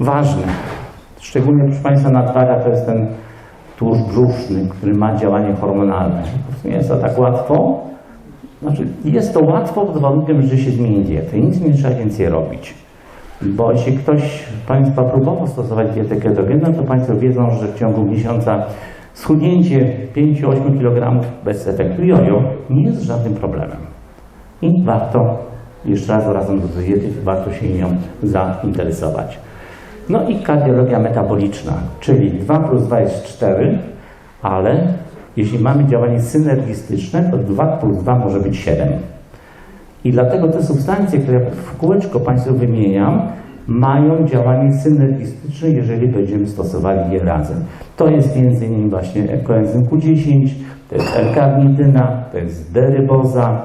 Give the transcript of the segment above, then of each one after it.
ważne. Szczególnie, proszę Państwa, nadwaga to jest ten tłuszcz brzuszny, który ma działanie hormonalne. Po prostu nie jest to tak łatwo. Znaczy, jest to łatwo pod warunkiem, że się zmieni dietę. Nic nie trzeba więcej robić. Bo jeśli ktoś Państwa próbował stosować dietę ketogenną, to Państwo wiedzą, że w ciągu miesiąca schudnięcie 5-8 kg bez efektu jojo nie jest żadnym problemem. I warto, jeszcze raz wracam do diety, warto się nią zainteresować. No i kardiologia metaboliczna, czyli 2 plus 2 jest 4, ale jeśli mamy działanie synergistyczne, to 2 plus 2 może być 7. I dlatego te substancje, które w kółeczko Państwu wymieniam, mają działanie synergistyczne, jeżeli będziemy stosowali je razem. To jest m.in. właśnie koenzym Q10, to jest L-karnityna, to jest deryboza,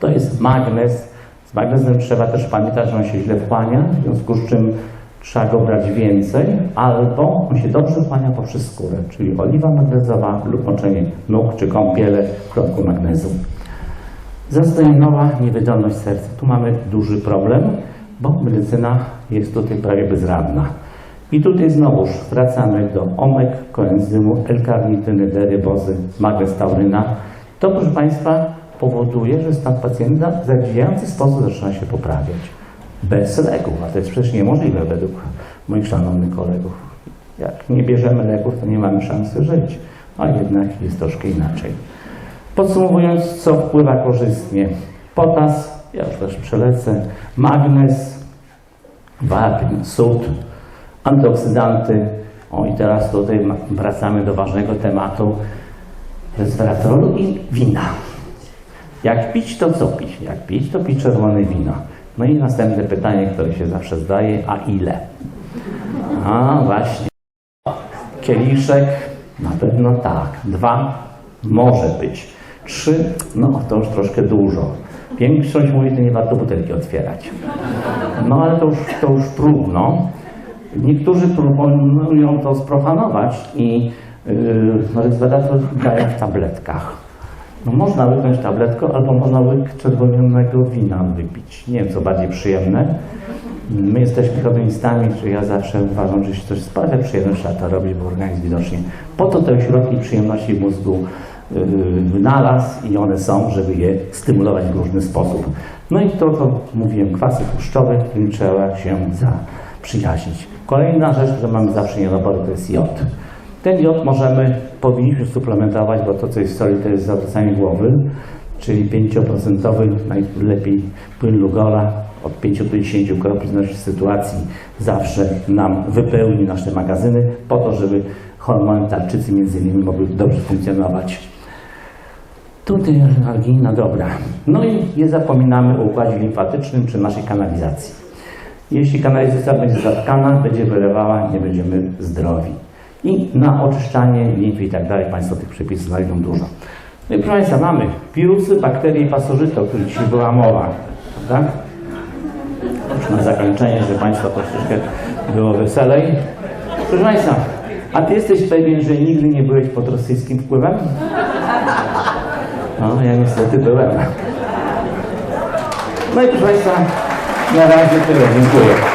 to jest magnez. Z magnezem trzeba też pamiętać, że on się źle wchłania, w związku z czym trzeba go brać więcej, albo on się dobrze wchłania poprzez skórę, czyli oliwa magnezowa lub moczenie nóg czy kąpiele w kropku magnezu. Zastojonowa niewydolność serca. Tu mamy duży problem, bo medycyna jest tutaj prawie bezradna. I tutaj znowuż wracamy do omek, koenzymu, L-karnityny, derybozy, magnez tauryna. To, proszę Państwa, powoduje, że stan pacjenta w zadziwiający sposób zaczyna się poprawiać. Bez leków, a to jest przecież niemożliwe według moich szanownych kolegów. Jak nie bierzemy leków, to nie mamy szansy żyć, a jednak jest troszkę inaczej. Podsumowując, co wpływa korzystnie? Potas, ja już też przelecę, magnez, wapń, sód, antyoksydanty. O i teraz tutaj wracamy do ważnego tematu resveratrolu i wina. Jak pić, to co pić? Jak pić, to pić czerwone wino. No i następne pytanie, które się zawsze zdaje, a ile? A właśnie. Kieliszek? Na pewno tak. Dwa? Może być. Trzy? No to już troszkę dużo. Większość mówi, że nie warto butelki otwierać. No ale to już, to już trudno. Niektórzy próbują to sprofanować i yy, resveratrol dają w tabletkach. No można wypiąć tabletkę, albo można łyk czerwonego wina wypić. Nie wiem, co bardziej przyjemne. My jesteśmy hedonistami, czy ja zawsze uważam, że jeśli coś sprawia przyjemność, trzeba to robić, bo organizm widocznie po to te środki przyjemności w mózgu yy, wynalazł i one są, żeby je stymulować w różny sposób. No i to, co mówiłem, kwasy tłuszczowe, którym trzeba się zaprzyjaźnić. Kolejna rzecz, którą mamy zawsze niedobory, to jest jod. Ten jod możemy, powinniśmy suplementować, bo to, co jest w soli, to jest zawracanie głowy, czyli 5% najlepiej płyn Lugola od 5 do 10 kropli w od sytuacji zawsze nam wypełni nasze magazyny po to, żeby hormony tarczycy między innymi mogły dobrze funkcjonować. Tutaj algina, dobra. No i nie zapominamy o układzie limfatycznym czy naszej kanalizacji. Jeśli kanalizacja będzie zatkana, będzie wylewała, nie będziemy zdrowi. I na oczyszczanie limfy i tak dalej, Państwo tych przepisów znajdą dużo. No i proszę Państwa, mamy wirusy, bakterie i pasożyty, o których dzisiaj była mowa. Tak? Już na zakończenie, żeby Państwa troszeczkę było weselej. Proszę Państwa, a Ty jesteś pewien, że nigdy nie byłeś pod rosyjskim wpływem? No, ja niestety byłem. No i proszę Państwa, na razie tyle. Dziękuję.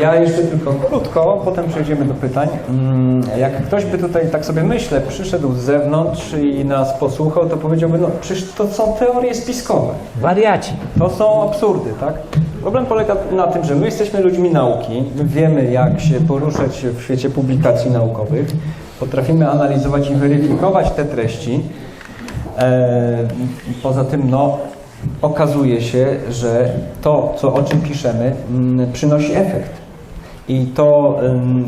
Ja jeszcze tylko krótko, potem przejdziemy do pytań. Mm, Jak ktoś by tutaj, tak sobie myślę, przyszedł z zewnątrz i nas posłuchał, to powiedziałby, no przecież to są teorie spiskowe. Wariaci. To są absurdy, tak? Problem polega na tym, że my jesteśmy ludźmi nauki, my wiemy jak się poruszać w świecie publikacji naukowych, potrafimy analizować i weryfikować te treści. E, poza tym, no, okazuje się, że to, co, o czym piszemy, mm, przynosi efekt. I to,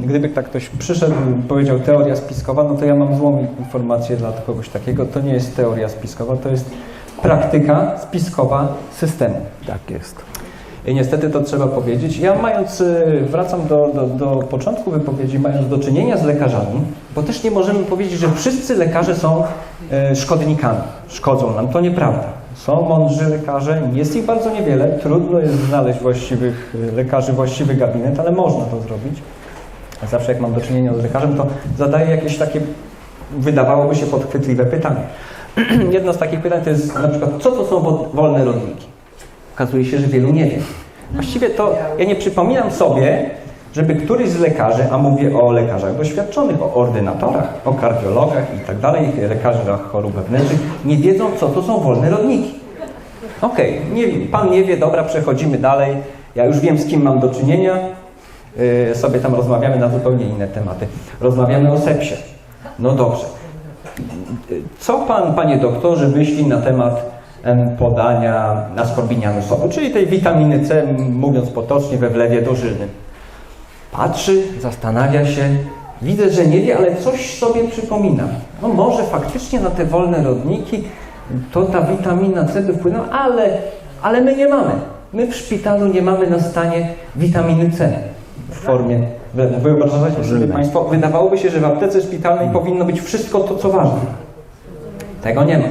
gdyby tak ktoś przyszedł i powiedział teoria spiskowa, no to ja mam złą informację dla kogoś takiego. To nie jest teoria spiskowa, to jest praktyka spiskowa systemu. Tak jest. I niestety to trzeba powiedzieć. Ja mając, y, wracam do, do, do początku wypowiedzi, mając do czynienia z lekarzami, bo też nie możemy powiedzieć, że wszyscy lekarze są y, szkodnikami, szkodzą nam. To nieprawda. Są mądrzy lekarze, jest ich bardzo niewiele, trudno jest znaleźć właściwych y, lekarzy, właściwy gabinet, ale można to zrobić. Zawsze jak mam do czynienia z lekarzem, to zadaję jakieś takie, wydawałoby się, podchwytliwe pytanie. jedno z takich pytań to jest na przykład, co to są wo- wolne rodniki? Okazuje się, że wielu nie wie. Właściwie to ja nie przypominam sobie, żeby któryś z lekarzy, a mówię o lekarzach doświadczonych, o ordynatorach, o kardiologach i tak dalej, lekarzach chorób wewnętrznych, nie wiedzą, co to są wolne rodniki. Okej, wiem, pan nie wie, dobra, przechodzimy dalej. Ja już wiem, z kim mam do czynienia. Yy, sobie tam rozmawiamy na zupełnie inne tematy. Rozmawiamy o sepsie. No dobrze. Co pan, panie doktorze, myśli na temat em, podania askorbinianu sodu, czyli tej witaminy C, mówiąc potocznie, we wlewie dożylnym? Patrzy, zastanawia się, widzę, że nie wie, ale coś sobie przypomina. No może faktycznie na te wolne rodniki to ta witamina C by wpłynęła, ale, ale my nie mamy. My w szpitalu nie mamy na stanie witaminy C w formie. Wyobrażacie sobie Państwo, wydawałoby się, że w aptece szpitalnej powinno być wszystko to, co ważne. Tego nie ma.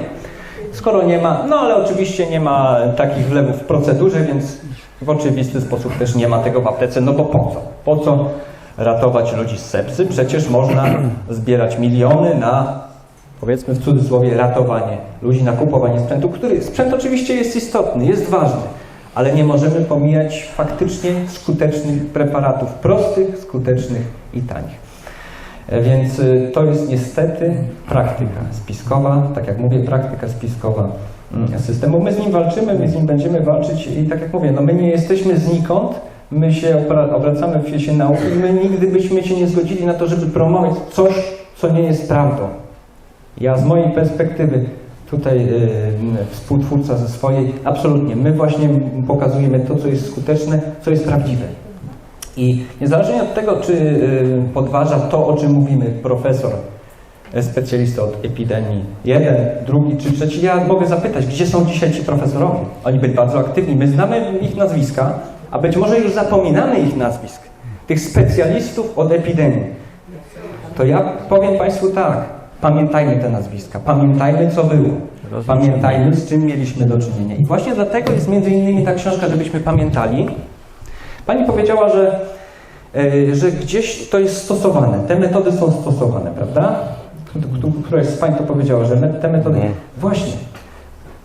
Skoro nie ma, no ale oczywiście nie ma takich wlewów w procedurze, więc w oczywisty sposób też nie ma tego w aptece, no bo po co? Po co ratować ludzi z sepsy? Przecież można zbierać miliony na, powiedzmy w cudzysłowie, ratowanie ludzi, na kupowanie sprzętu, który sprzęt oczywiście jest istotny, jest ważny, ale nie możemy pomijać faktycznie skutecznych preparatów, prostych, skutecznych i tanich. E, Więc y, to jest niestety praktyka spiskowa, tak jak mówię, praktyka spiskowa mm, systemu. My z nim walczymy, my z nim będziemy walczyć i tak jak mówię, no my nie jesteśmy znikąd, my się obracamy w świecie nauki i my nigdy byśmy się nie zgodzili na to, żeby promować coś, co nie jest prawdą. Ja z mojej perspektywy, tutaj y, współtwórca ze swojej, absolutnie, my właśnie pokazujemy to, co jest skuteczne, co jest prawdziwe. I niezależnie od tego, czy y, podważa to, o czym mówimy profesor, specjalista od epidemii, jeden, drugi czy trzeci, ja mogę zapytać, gdzie są dzisiaj ci profesorowie? Oni byli bardzo aktywni, my znamy ich nazwiska, a być może już zapominamy ich nazwisk, tych specjalistów od epidemii. To ja powiem Państwu tak, pamiętajmy te nazwiska, pamiętajmy co było, pamiętajmy z czym mieliśmy do czynienia. I właśnie dlatego jest między innymi ta książka, żebyśmy pamiętali, Pani powiedziała, że, e, że gdzieś to jest stosowane, te metody są stosowane, prawda? Któraś z Pań to powiedziała, że te metody... Nie. Właśnie.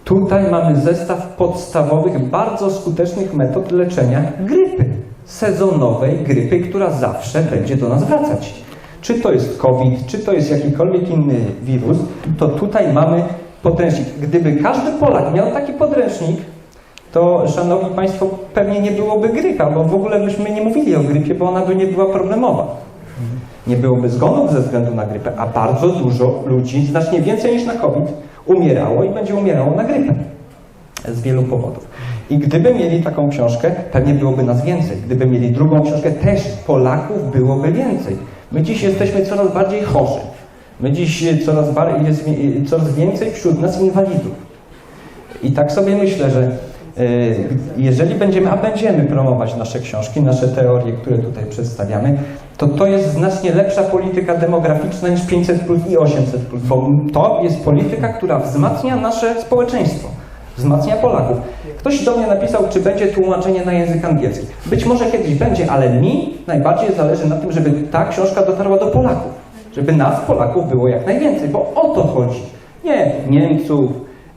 Tutaj mamy zestaw podstawowych, bardzo skutecznych metod leczenia grypy. Sezonowej grypy, która zawsze będzie do nas wracać. Czy to jest COVID, czy to jest jakikolwiek inny wirus, to tutaj mamy podręcznik. Gdyby każdy Polak miał taki podręcznik, to szanowni Państwo, pewnie nie byłoby grypa, bo w ogóle byśmy nie mówili o grypie, bo ona by nie była problemowa. Nie byłoby zgonów ze względu na grypę, a bardzo dużo ludzi, znacznie więcej niż na COVID, umierało i będzie umierało na grypę. Z wielu powodów. I gdyby mieli taką książkę, pewnie byłoby nas więcej. Gdyby mieli drugą książkę, też Polaków byłoby więcej. My dziś jesteśmy coraz bardziej chorzy. My dziś coraz, bar- jest coraz więcej wśród nas inwalidów. I tak sobie myślę, że jeżeli będziemy, a będziemy promować nasze książki, nasze teorie, które tutaj przedstawiamy, to to jest znacznie lepsza polityka demograficzna niż 500 plus i 800 plus, bo to jest polityka, która wzmacnia nasze społeczeństwo, wzmacnia Polaków. Ktoś do mnie napisał, czy będzie tłumaczenie na język angielski. Być może kiedyś będzie, ale mi najbardziej zależy na tym, żeby ta książka dotarła do Polaków. Żeby nas, Polaków, było jak najwięcej, bo o to chodzi. Nie Niemców,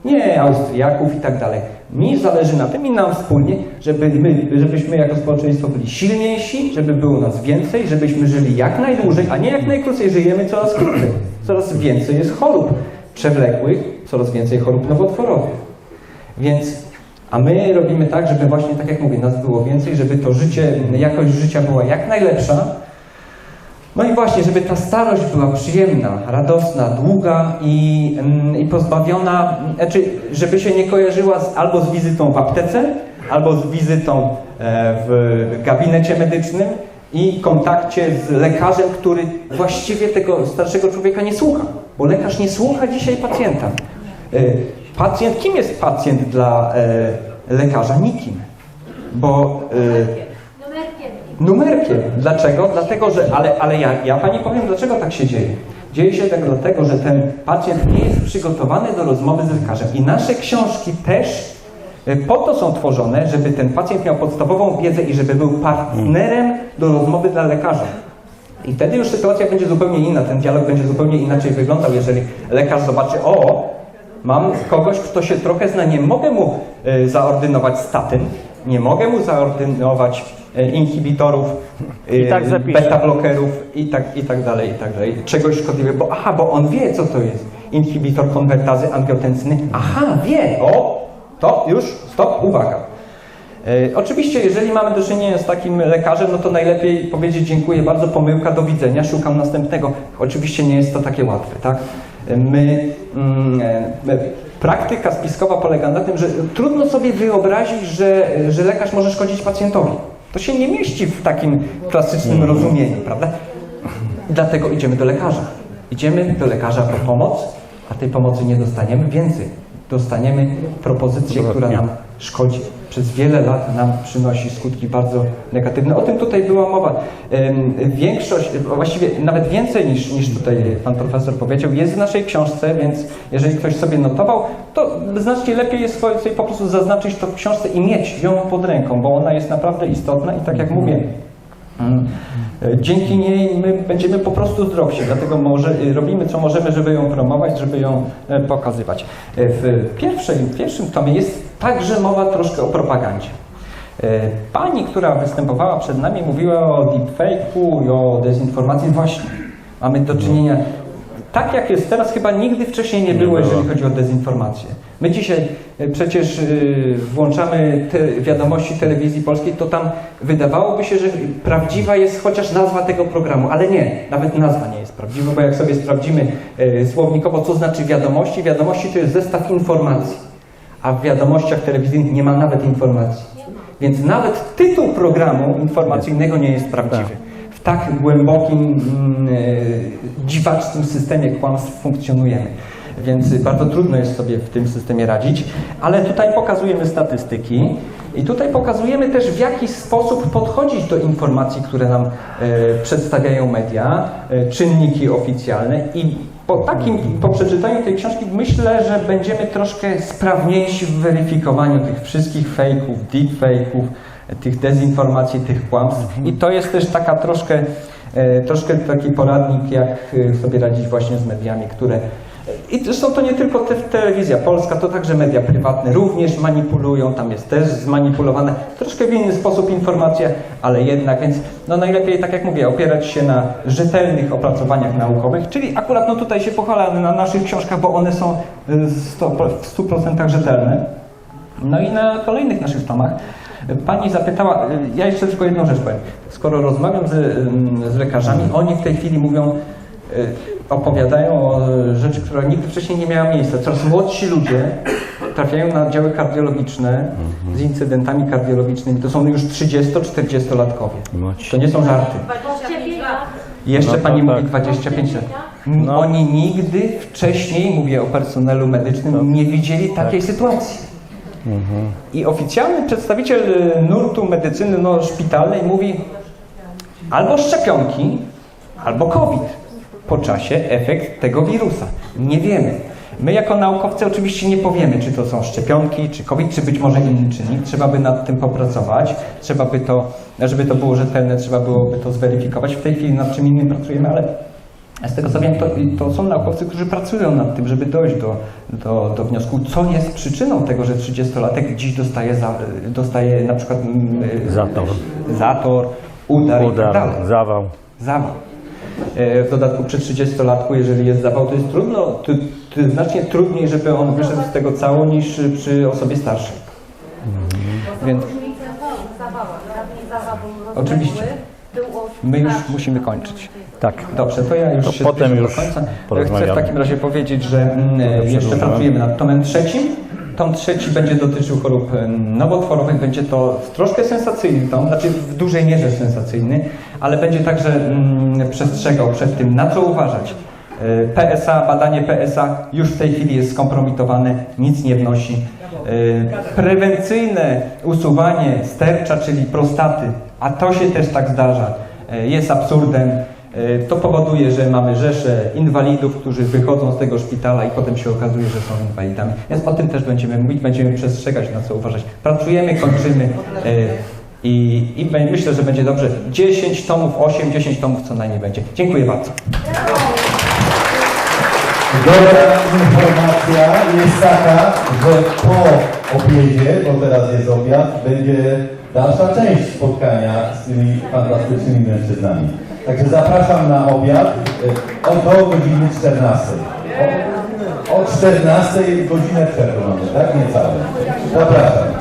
nie Austriaków i tak dalej. Mi zależy na tym i nam wspólnie, żeby my, żebyśmy jako społeczeństwo byli silniejsi, żeby było nas więcej, żebyśmy żyli jak najdłużej, a nie jak najkrócej. Żyjemy coraz krócej. Coraz więcej jest chorób przewlekłych, coraz więcej chorób nowotworowych. Więc, a my robimy tak, żeby właśnie, tak jak mówię, nas było więcej, żeby to życie, jakość życia była jak najlepsza, no i właśnie, żeby ta starość była przyjemna, radosna, długa i, mm, i pozbawiona, znaczy, żeby się nie kojarzyła z, albo z wizytą w aptece, albo z wizytą e, w gabinecie medycznym i kontakcie z lekarzem, który właściwie tego starszego człowieka nie słucha, bo lekarz nie słucha dzisiaj pacjenta. E, Pacjent, kim jest pacjent dla e, lekarza? Nikim. Bo Numerkiem. Dlaczego? Dlatego, że, ale, ale ja, ja Pani powiem, dlaczego tak się dzieje. Dzieje się tak dlatego, że ten pacjent nie jest przygotowany do rozmowy z lekarzem. I nasze książki też y, po to są tworzone, żeby ten pacjent miał podstawową wiedzę i żeby był partnerem do rozmowy dla lekarza. I wtedy już sytuacja będzie zupełnie inna, ten dialog będzie zupełnie inaczej wyglądał, jeżeli lekarz zobaczy, o, mam kogoś, kto się trochę zna, nie mogę mu e, zaordynować statyn, nie mogę mu zaordynować e, inhibitorów, e, tak zapiszę. beta-blokerów i tak, i tak dalej, i tak dalej. Czegoś szkodliwego, bo aha, bo on wie, co to jest. Inhibitor konwertazy angiotensyny. Aha, wie, o, to już, stop, uwaga. E, Oczywiście, jeżeli mamy do czynienia z takim lekarzem, no to najlepiej powiedzieć dziękuję bardzo, pomyłka, do widzenia, szukam następnego. Oczywiście nie jest to takie łatwe, tak? E, My, mm, e, praktyka spiskowa polega na tym, że trudno sobie wyobrazić, że, że lekarz może szkodzić pacjentowi. To się nie mieści w takim klasycznym rozumieniu, prawda? Dlatego idziemy do lekarza. Idziemy do lekarza po pomoc, a tej pomocy nie dostaniemy. Więcej, dostaniemy propozycję, która nam szkodzi. Przez wiele lat nam przynosi skutki bardzo negatywne. O tym tutaj była mowa. Większość, właściwie nawet więcej niż, niż tutaj pan profesor powiedział, jest w naszej książce, więc jeżeli ktoś sobie notował, to znacznie lepiej jest sobie po prostu zaznaczyć to w książce i mieć ją pod ręką, bo ona jest naprawdę istotna i tak jak mówię, Mm. Dzięki niej my będziemy po prostu zdrowsi, dlatego może, robimy co możemy, żeby ją promować, żeby ją e, pokazywać. E, W pierwszej, w pierwszym tomie jest także mowa troszkę o propagandzie. E, Pani, która występowała przed nami, mówiła o deepfake'u i o dezinformacji. Właśnie, mamy do czynienia, tak jak jest teraz, chyba nigdy wcześniej nie było, jeżeli chodzi o dezinformację. My dzisiaj e, przecież e, włączamy te wiadomości telewizji polskiej, to tam wydawałoby się, że prawdziwa jest chociaż nazwa tego programu, ale nie, nawet nazwa nie jest prawdziwa, bo jak sobie sprawdzimy e, słownikowo, co znaczy wiadomości, wiadomości to jest zestaw informacji, a w wiadomościach telewizyjnych nie ma nawet informacji. Więc nawet tytuł programu informacyjnego nie jest prawdziwy. W tak głębokim, mm, e, dziwacznym systemie kłamstw funkcjonujemy. Więc bardzo trudno jest sobie w tym systemie radzić, ale tutaj pokazujemy statystyki i tutaj pokazujemy też w jaki sposób podchodzić do informacji, które nam e, przedstawiają media, e, czynniki oficjalne i po takim, po przeczytaniu tej książki myślę, że będziemy troszkę sprawniejsi w weryfikowaniu tych wszystkich fejków, deepfake'ów, tych dezinformacji, tych kłamstw. I to jest też taka troszkę, e, troszkę taki poradnik, jak e, sobie radzić właśnie z mediami, które i zresztą to nie tylko te, telewizja polska, to także media prywatne również manipulują, tam jest też zmanipulowane, troszkę w inny sposób informacja, ale jednak, więc no najlepiej, tak jak mówię, opierać się na rzetelnych opracowaniach naukowych, czyli akurat no tutaj się pochala na naszych książkach, bo one są sto- w 100% rzetelne. No i na kolejnych naszych tomach Pani zapytała, y, ja jeszcze tylko jedną rzecz powiem. Skoro rozmawiam z, ym, z lekarzami, oni w tej chwili mówią, y, opowiadają o rzeczy, która nigdy wcześniej nie miała miejsca. Coraz młodsi ludzie trafiają na oddziały kardiologiczne z incydentami kardiologicznymi. To są już 30-40-latkowie. To nie są żarty. 25 lat. Jeszcze No pani mówi tak. 25 lat. No. Oni nigdy wcześniej, mówię o personelu medycznym, nie widzieli takiej sytuacji. I oficjalny przedstawiciel y, nurtu medycyny no, szpitalnej mówi albo szczepionki, albo COVID. Po czasie efekt tego wirusa. Nie wiemy. My jako naukowcy oczywiście nie powiemy, czy to są szczepionki, czy COVID, czy być może inny czynnik. Trzeba by nad tym popracować. Trzeba by to, żeby to było rzetelne, trzeba byłoby to zweryfikować. W tej chwili nad czym innym pracujemy, ale z tego co wiem, to, to są naukowcy, którzy pracują nad tym, żeby dojść do, do, do wniosku, co jest przyczyną tego, że 30-latek dziś dostaje, za, dostaje na przykład mm, y, Zator. zator udar, i tak Udar, dalej. zawał. Zawał. E, W dodatku przy 30-latku, jeżeli jest zawał, to jest trudno, to, to znacznie trudniej, żeby on wyszedł z tego cało niż przy osobie starszej. Więc zawał był Oczywiście. my już musimy kończyć. Tak. Dobrze, to ja już To się potem już do końca. Chcę w takim razie powiedzieć, że mm, jeszcze pracujemy nad tomem trzecim. Tom trzeci będzie dotyczył chorób em, nowotworowych. Będzie to troszkę sensacyjny tom, znaczy w dużej mierze sensacyjny, ale będzie także mm, przestrzegał przed tym, na co uważać. E, PSA, badanie PSA już w tej chwili jest skompromitowane, nic nie wnosi. E, Prewencyjne usuwanie stercza, czyli prostaty, a to się też tak zdarza, jest absurdem. E, To powoduje, że mamy rzesze inwalidów, którzy wychodzą z tego szpitala i potem się okazuje, że są inwalidami. Więc o tym też będziemy mówić, będziemy przestrzegać, na co uważać. Pracujemy, kończymy e, i, i myślę, że będzie dobrze. 10 tomów, 8-10 tomów co najmniej będzie. Dziękuję bardzo. Dobra informacja jest taka, że po obiedzie, bo teraz jest obiad, będzie dalsza część spotkania z tymi fantastycznymi mężczyznami. Także zapraszam na obiad do godziny 14. O, o 14 godzinę przerwy mamy, tak? Niecałe. Zapraszam.